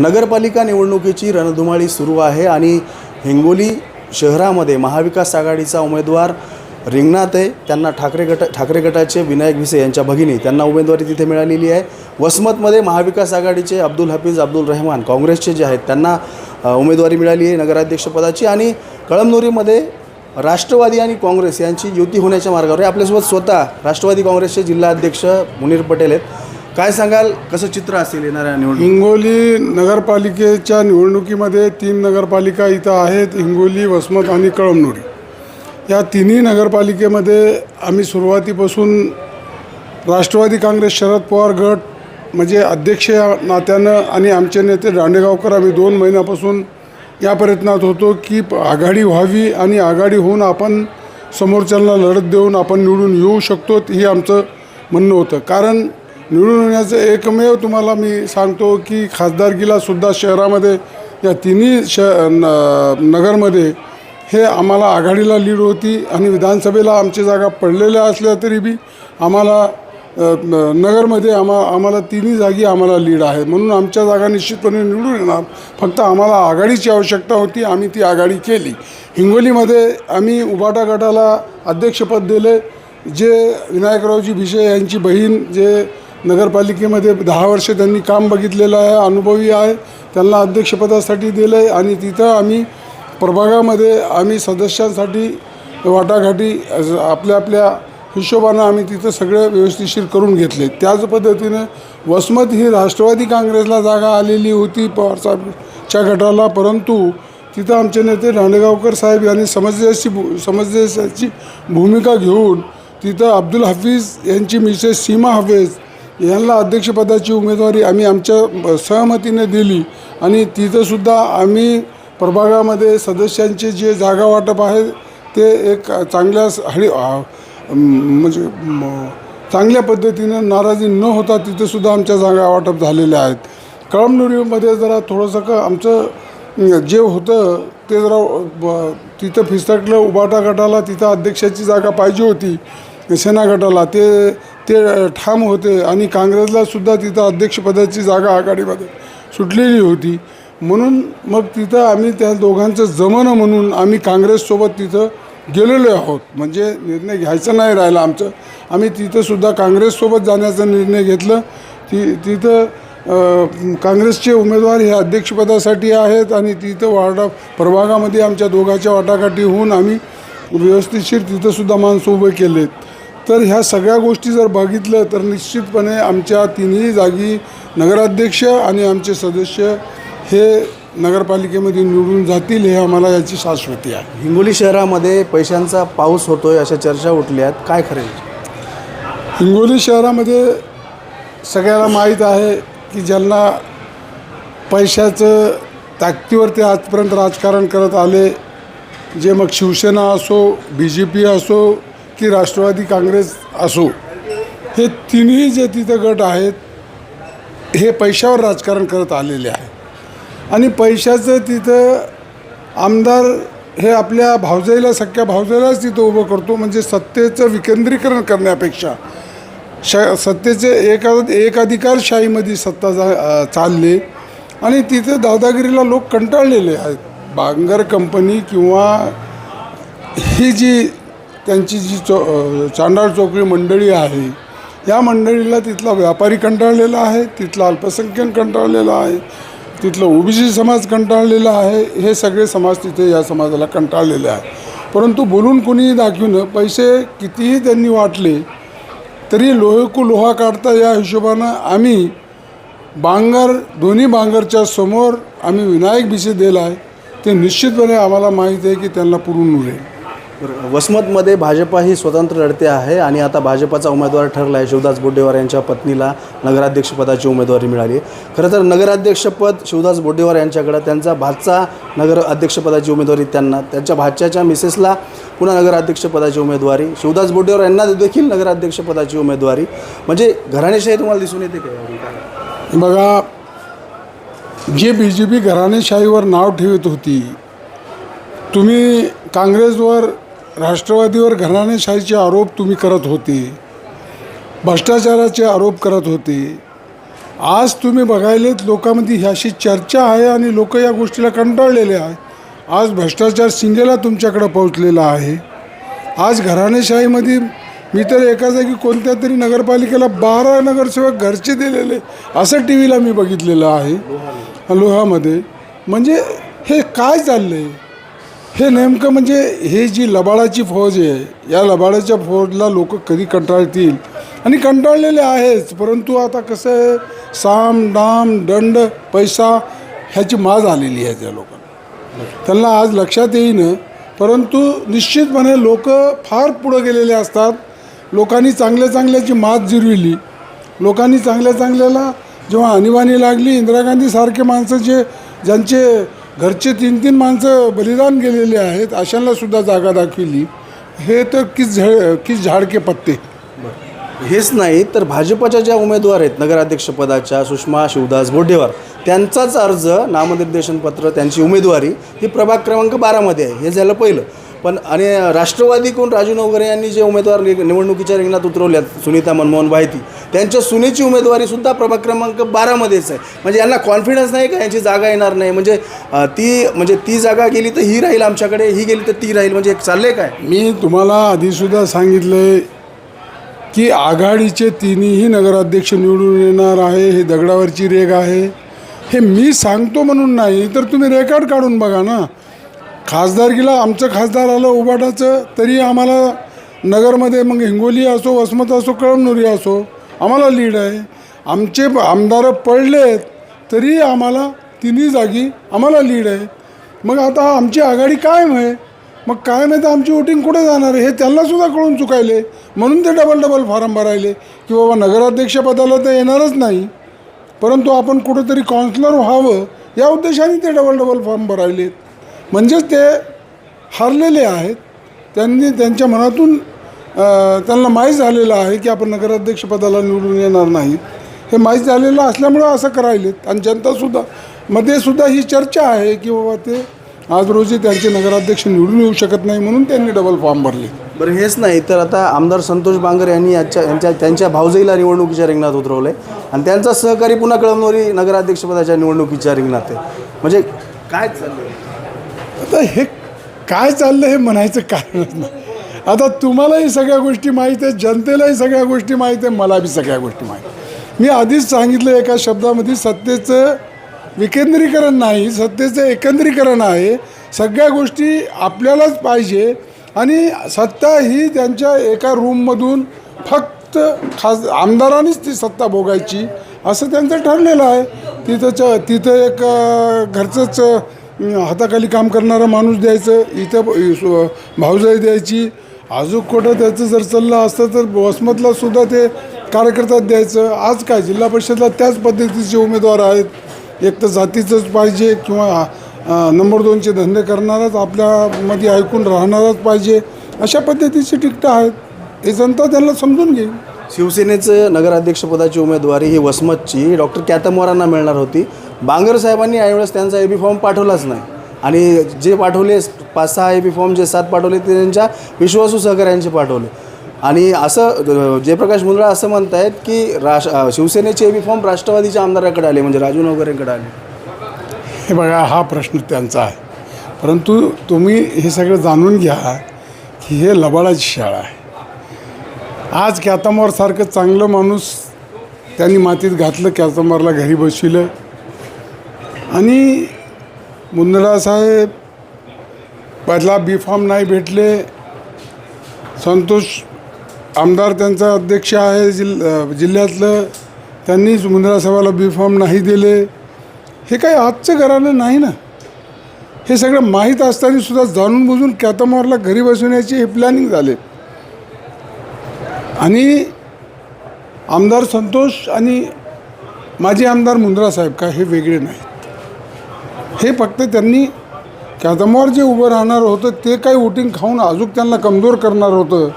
नगरपालिका निवडणुकीची रणधुमाळी सुरू आहे आणि हिंगोली शहरामध्ये महाविकास आघाडीचा उमेदवार रिंगणात आहे. त्यांना ठाकरे गट ठाकरे गटाचे विनायक भिसे यांच्या भगिनी त्यांना उमेदवारी तिथे मिळालेली आहे. वसमतमध्ये महाविकास आघाडीचे अब्दुल हफीज अब्दुल रहमान काँग्रेसचे जे आहेत त्यांना उमेदवारी मिळाली आहे नगराध्यक्षपदाची आणि कळमनुरीमध्ये राष्ट्रवादी आणि काँग्रेस यांची युती होण्याच्या मार्गावर आहे. आपल्यासोबत स्वतः राष्ट्रवादी काँग्रेसचे जिल्हाध्यक्ष मुनीर पटेल आहेत. काय सांगाल? कसं चित्र असेल येणाऱ्या निवडणूक हिंगोली नगरपालिकेच्या निवडणुकीमध्ये तीन नगरपालिका इथं आहेत हिंगोली वसमत आणि कळमनुरी. या तिन्ही नगरपालिकेमध्ये आम्ही सुरुवातीपासून राष्ट्रवादी काँग्रेस शरद पवार गट म्हणजे अध्यक्ष या नात्यानं आणि आमचे नेते दांडेगावकर आम्ही दोन महिन्यापासून या प्रयत्नात होतो की प- आघाडी व्हावी आणि आघाडी होऊन आपण समोरच्यांना लढत देऊन आपण निवडून येऊ शकतो हे आमचं म्हणणं होतं. कारण निवडून येण्याचं एकमेव तुम्हाला मी सांगतो की खासदारकीला सुद्धा शहरामध्ये या तिन्ही श न नगरमध्ये हे आम्हाला आघाडीला लीड होती आणि विधानसभेला आमची जागा पडलेल्या असल्या तरी बी आम्हाला नगरमध्ये आम्हा आम्हाला तिन्ही जागी आम्हाला लीड आहे. म्हणून आमच्या जागा निश्चितपणे निवडून येणार. फक्त आम्हाला आघाडीची आवश्यकता होती आम्ही ती आघाडी केली. हिंगोलीमध्ये आम्ही उबाटा गटाला अध्यक्षपद दिले. जे विनायकरावजी भिशे यांची बहीण जे नगरपालिकेमध्ये दहा वर्ष त्यांनी काम बघितलेलं आहे अनुभवी आहे. त्यांना अध्यक्षपदासाठी दिलं आहे आणि तिथं आम्ही प्रभागामध्ये आम्ही सदस्यांसाठी वाटाघाटी आपल्या आपल्या हिशोबानं आम्ही तिथं सगळं व्यवस्थिशीर करून घेतले त्याच पद्धतीनं वसमत ही राष्ट्रवादी काँग्रेसला जागा आलेली होती पवारसाहेबच्या गटाला परंतु तिथं आमचे नेते दांडेगावकर साहेब यांनी समंजसी भू समंजसाची भूमिका घेऊन तिथं अब्दुल हफीज यांची मिसेस सीमा हफीज यांना अध्यक्षपदाची उमेदवारी आम्ही आमच्या सहमतीने दिली. आणि तिथंसुद्धा आम्ही प्रभागामध्ये सदस्यांचे जे जागा वाटप आहे ते एक चांगल्या हळी म्हणजे चांगल्या पद्धतीनं नाराजी न होता तिथंसुद्धा आमच्या जागा वाटप झालेल्या आहेत. कळमनुरीमध्ये जरा थोडंसं का आमचं जे होतं ते जरा ब- तिथं फिसकलं उबाटा गटाला तिथं अध्यक्षाची जागा पाहिजे होती सेना गटाला. ते ते ठाम होते आणि काँग्रेसला सुद्धा तिथं अध्यक्षपदाची जागा आघाडीमध्ये सुटलेली होती. म्हणून मग तिथं आम्ही त्या दोघांचं जमणं म्हणून आम्ही काँग्रेससोबत तिथं गेलेलो आहोत. म्हणजे निर्णय घ्यायचा नाही राहिला आमचं. आम्ही तिथंसुद्धा काँग्रेससोबत जाण्याचा निर्णय घेतलं. ती तिथं काँग्रेसचे उमेदवार हे अध्यक्षपदासाठी आहेत आणि तिथं वाटा प्रभागामध्ये आमच्या दोघांच्या वाटाघाटी होऊन आम्ही व्यवस्थितशीर तिथंसुद्धा माणसं उभे केलेत. तर ह्या सगळ्या गोष्टी जर बघितलं तर निश्चितपणे आमच्या तिन्ही जागी नगराध्यक्ष आणि आमचे सदस्य हे नगरपालिकेमध्ये निवडून जातील हे आम्हाला याची शाश्वती आहे. हिंगोली शहरामध्ये पैशांचा पाऊस होतोय अशा चर्चा उठल्या आहेत काय खरेल हिंगोली शहरामध्ये सगळ्याला माहीत आहे की ज्यांना पैशाचं ताकदीवर ते आजपर्यंत राजकारण करत आले जे मग शिवसेना असो बी जे पी असो की राष्ट्रवादी काँग्रेस असो हे तिन्ही जे तिथं गट आहेत हे पैशावर राजकारण करत आलेले आहे. आणि पैशाचं तिथं आमदार हे आपल्या भावजाईला सख्या भावजाईलाच तिथं उभं करतो म्हणजे सत्तेचं विकेंद्रीकरण करण्यापेक्षा श सत्तेचे एका एकाधिकारशाहीमध्ये सत्ता जा चालले. आणि तिथे दादागिरीला लोक कंटाळलेले आहेत. बांगर कंपनी किंवा ही जी त्यांची जी चो चांडाळ चौकडी मंडळी आहे या मंडळीला तिथला व्यापारी कंटाळलेला आहे तिथला अल्पसंख्याक कंटाळलेला आहे तिथलं ओबीसी समाज कंटाळलेला आहे हे सगळे समाज तिथे या समाजाला कंटाळलेले आहे परंतु बोलून कोणीही दाखवून पैसे कितीही त्यांनी वाटले तरी लोहेकू लोहा काढता या हिशोबानं आम्ही बांगर दोन्ही बांगरच्या समोर आम्ही विनायक भिसे दिला आहे ते निश्चितपणे आम्हाला माहीत आहे की त्यांना पुरून उरेल. वसमतमध्ये भाजपा ही स्वतंत्र लढते आहे आणि आता भाजपाचा उमेदवार ठरला आहे. शिवदास बोड्डेवार यांच्या पत्नीला नगराध्यक्षपदाची उमेदवारी मिळाली. खरं तर नगराध्यक्षपद शिवदास बोड्डेवार यांच्याकडं त्यांचा भाचा नगर अध्यक्षपदाची उमेदवारी त्यांना त्यांच्या भाच्याच्या मिसेसला पुन्हा नगराध्यक्षपदाची उमेदवारी शिवदास बोड्डेवार यांना देखील नगराध्यक्षपदाची उमेदवारी. म्हणजे घराणेशाही तुम्हाला दिसून येते काय? बघा जे बी जे पी घराणेशाहीवर नाव ठेवत होती तुम्ही काँग्रेसवर राष्ट्रवादीवर घराणेशाहीचे आरोप तुम्ही करत होते. भ्रष्टाचाराचे आरोप करत होते. आज तुम्ही बघायलेत लोकांमध्ये ह्याशी चर्चा आहे आणि लोक या गोष्टीला कंटाळलेले आहे आज भ्रष्टाचार शिंगेला तुमच्याकडं पोहोचलेला आहे. आज घराणेशाहीमध्ये मी तर एका जागी कोणत्या तरी नगरपालिकेला बारा नगरसेवक घरचे दिलेले असं टी व्हीला मी बघितलेलं आहे. लोहामध्ये. म्हणजे हे काय चाललं आहे हे नेमकं म्हणजे हे जी लबाडाची फौज आहे या लबाडाच्या फौजला लोक कधी कंटाळतील? आणि कंटाळलेले आहेच परंतु आता कसं आहे साम डाम दंड पैसा ह्याची माज आलेली आहे त्या लोकांना. त्यांना आज लक्षात येईन परंतु निश्चितपणे लोक फार पुढं गेलेले असतात. लोकांनी चांगल्या चांगल्याची मात जिरविली. लोकांनी चांगल्या चांगल्याला जेव्हा आणीबाणी लागली इंदिरा गांधीसारखे माणसं जे ज्यांचे घरचे तीन तीन माणसं बलिदान गेलेले आहेत अशांना सुद्धा जागा दाखविली. हे तर किस झळ किस झाडके पत्ते. हेच नाही तर भाजपच्या ज्या उमेदवार आहेत नगराध्यक्षपदाच्या सुषमा शिवदास बोडेवार त्यांचाच अर्ज नामनिर्देशन पत्र त्यांची उमेदवारी ही प्रभाग क्रमांक बारामध्ये आहे. हे झालं पहिलं. पण आणि राष्ट्रवादीकडून राजू नवगरे यांनी जे उमेदवार निवडणुकीच्या रिंगणात उतरवल्यात सुनीता मनमोहन वाहिती त्यांच्या सुनेची उमेदवारीसुद्धा प्रभाग क्रमांक बारामध्येच आहे. म्हणजे यांना कॉन्फिडन्स नाही का? यांची जागा येणार नाही. म्हणजे ती म्हणजे ती जागा गेली तर ही राहील आमच्याकडे ही गेली तर ती राहील. म्हणजे एक चाललंय काय? मी तुम्हाला आधीसुद्धा सांगितलं की आघाडीचे तिन्ही नगराध्यक्ष निवडून येणार आहे. हे दगडावरची रेग आहे. हे मी सांगतो म्हणून नाही तर तुम्ही रेकॉर्ड काढून बघा ना. खासदारकीला आमचं खासदार आलं उबाटाचं तरी आम्हाला नगरमध्ये मग हिंगोली असो वसमत असो कळमनुरी असो आम्हाला लीड आहे. आमचे आमदार पडलेत तरी आम्हाला तिन्ही जागी आम्हाला लीड आहे. मग आता आमची आघाडी कायम आहे मग कायम आहे तर आमची वोटिंग कुठे जाणार आहे? हे त्यांनासुद्धा कळून चुकायले. म्हणून ते डबल डबल फॉर्म भरायले की बाबा नगराध्यक्षपदाला तर येणारच नाही. परंतु आपण कुठंतरी काउन्सिलर व्हावं या उद्देशाने ते डबल डबल फॉर्म भरायलेत. म्हणजेच ते हरलेले आहेत. त्यांनी त्यांच्या मनातून त्यांना माहीत झालेलं आहे की आपण नगराध्यक्षपदाला निवडून येणार नाहीत हे माहीत झालेलं असल्यामुळं असं करायलेत. आणि जनतासुद्धा मध्ये सुद्धा ही चर्चा आहे की बाबा ते आज रोजी त्यांचे नगराध्यक्ष निवडून येऊ शकत नाही म्हणून त्यांनी डबल फॉर्म भरले. बरं हेच नाही तर आता आमदार संतोष बांगर यांनी याच्या यांच्या त्यांच्या भावजाईला निवडणुकीच्या रिंगणात उतरवलं आहे आणि त्यांचा सहकारी पुन्हा कळमनोरी नगराध्यक्षपदाच्या निवडणुकीच्या रिंगणात आहे. म्हणजे काय चाललं आता हे काय चाललं हे म्हणायचं कारणच नाही. आता तुम्हालाही सगळ्या गोष्टी माहीत आहेत जनतेलाही सगळ्या गोष्टी माहीत आहे मला बी सगळ्या गोष्टी माहीत मी आधीच सांगितलं एका शब्दामध्ये सत्तेचं विकेंद्रीकरण नाही सत्तेचं एकंद्रीकरण आहे. सगळ्या गोष्टी आपल्यालाच पाहिजे आणि सत्ता ही त्यांच्या एका रूममधून फक्त खास आमदारांनीच ती सत्ता भोगायची असं त्यांचं ठरलेलं आहे. तिथंच तिथं एक घरचंच हाताखाली काम करणारा माणूस द्यायचं इथं भाऊजाई द्यायची आजूक कुठं त्याचं जर चाललं असतं तर वसमतला सुद्धा ते कार्यकर्त्यात द्यायचं. आज काय जिल्हा परिषदला त्याच पद्धतीचे उमेदवार आहेत. एक तर जातीचंच पाहिजे किंवा नंबर दोनचे धंदे करणाराच आपल्यामध्ये ऐकून राहणाराच पाहिजे. अशा पद्धतीची टिकटं आहेत. हे जनता त्यांना समजून घेईल. शिवसेनेचं नगराध्यक्षपदाची उमेदवारी ही वसमतची. डॉक्टर कॅतमवारांना मिळणार होती. बांगर साहेबांनी यावेळेस त्यांचा ए बी फॉर्म पाठवलाच नाही. आणि जे पाठवले पाच सहा ए बी फॉर्म जे सात पाठवले ते त्यांच्या विश्वासू सहकाऱ्यांचे पाठवले. आणि असं जयप्रकाश मुंद्रा असं म्हणत आहेत की राश शिवसेनेचे ए बी फॉर्म राष्ट्रवादीच्या आमदाराकडे आले म्हणजे राजू नवकरेंकडे आले. हे बघा हा प्रश्न त्यांचा आहे. परंतु तुम्ही हे सगळं जाणून घ्या की हे लबाडाची शाळा आहे. आज कॅतंबरसारखं चांगलं माणूस त्यांनी मातीत घातलं कॅतंबरला घरी बसविलं आणि मुंदडा साहेब पहिला बी फॉर्म नाही भेटले. संतोष आमदार त्यांचा अध्यक्ष आहे जिल जिल्ह्यातलं. त्यांनीच मुंदडा साहेबाला बी फॉर्म नाही दिले. हे काही आजचं घरानं नाही ना? हे सगळं माहीत असताना सुद्धा जाणून बुजून कॅतमारला घरी बसवण्याचे हे प्लॅनिंग झाले. आणि आमदार संतोष आणि माजी आमदार मुंद्रा साहेब का हे वेगळे नाही हे फक्त त्यांनी कॅतमावर जे उभं राहणार होतं ते काही वोटिंग खाऊन अजून त्यांना कमजोर करणार होतं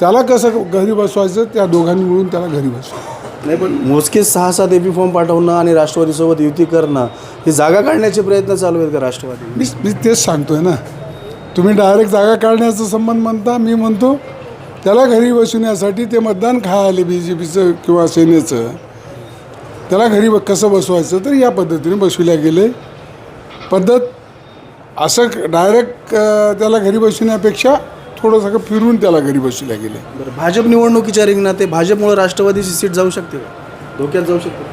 त्याला कसं घरी बसवायचं त्या दोघांनी मिळून त्याला घरी बसवायचं. नाही पण मोजकेच सहा सात ए बी फॉर्म पाठवणं आणि राष्ट्रवादीसोबत युती करणं ही जागा काढण्याचे प्रयत्न चालू आहेत का राष्ट्रवादी? मी मी तेच सांगतोय ना. तुम्ही डायरेक्ट जागा काढण्याचा संबंध म्हणता मी म्हणतो त्याला घरी बसवण्यासाठी ते मतदान खायले बी जे पीचं किंवा सेनेचं त्याला घरी ब- कसं बसवायचं तर या पद्धतीने बसविल्या गेले. पद्धत असं डायरेक्ट त्याला घरी बसविण्यापेक्षा थोडंसं फिरून त्याला घरी बसविल्या गेले. बरं भाजप निवडणुकीच्या रिंगणात आहे भाजपमुळे राष्ट्रवादीची सीट जाऊ शकते का? धोक्यात जाऊ शकते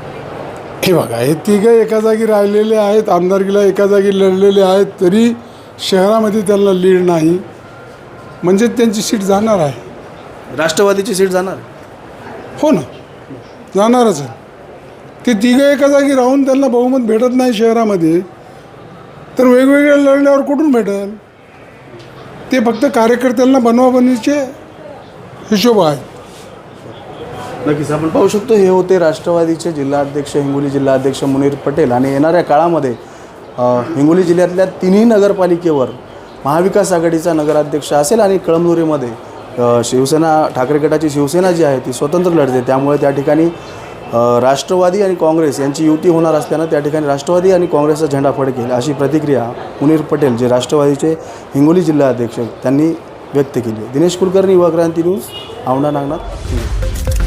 हे बघा हे तिघं एका जागी राहिलेले आहेत आमदारकीला एका जागी लढलेले आहेत तरी शहरामध्ये त्यांना लीड नाही. म्हणजे त्यांची सीट जाणार आहे. राष्ट्रवादीची सीट जाणार? हो ना. जाणारच आहे. ते तिघं एका जागी राहून त्यांना बहुमत भेटत नाही शहरामध्ये. तर वेगवेगळ्या लढल्यावर कुठून भेटेल? ते फक्त कार्यकर्त्यांना बनवाबनीचे हिशोब आहेत. नक्कीच आपण पाहू शकतो हे होते राष्ट्रवादीचे जिल्हाध्यक्ष हिंगोली जिल्हाध्यक्ष मुनीर पटेल. आणि येणाऱ्या काळामध्ये हिंगोली जिल्ह्यातल्या तिन्ही नगरपालिकेवर महाविकास आघाडीचा नगराध्यक्ष असेल आणि कळमनुरीमध्ये शिवसेना ठाकरे गटाची शिवसेना जी आहे ती स्वतंत्र लढते. त्यामुळे त्या ठिकाणी राष्ट्रवादी आणि काँग्रेस यांची युती होणार असल्यानं त्या ठिकाणी राष्ट्रवादी आणि काँग्रेसचा झेंडा फडकेल अशी प्रतिक्रिया मुनीर पटेल जे राष्ट्रवादीचे हिंगोली जिल्हा अध्यक्ष त्यांनी व्यक्त केली दिनेश कुलकर्णी युवा क्रांती न्यूज औंढा नागनाथ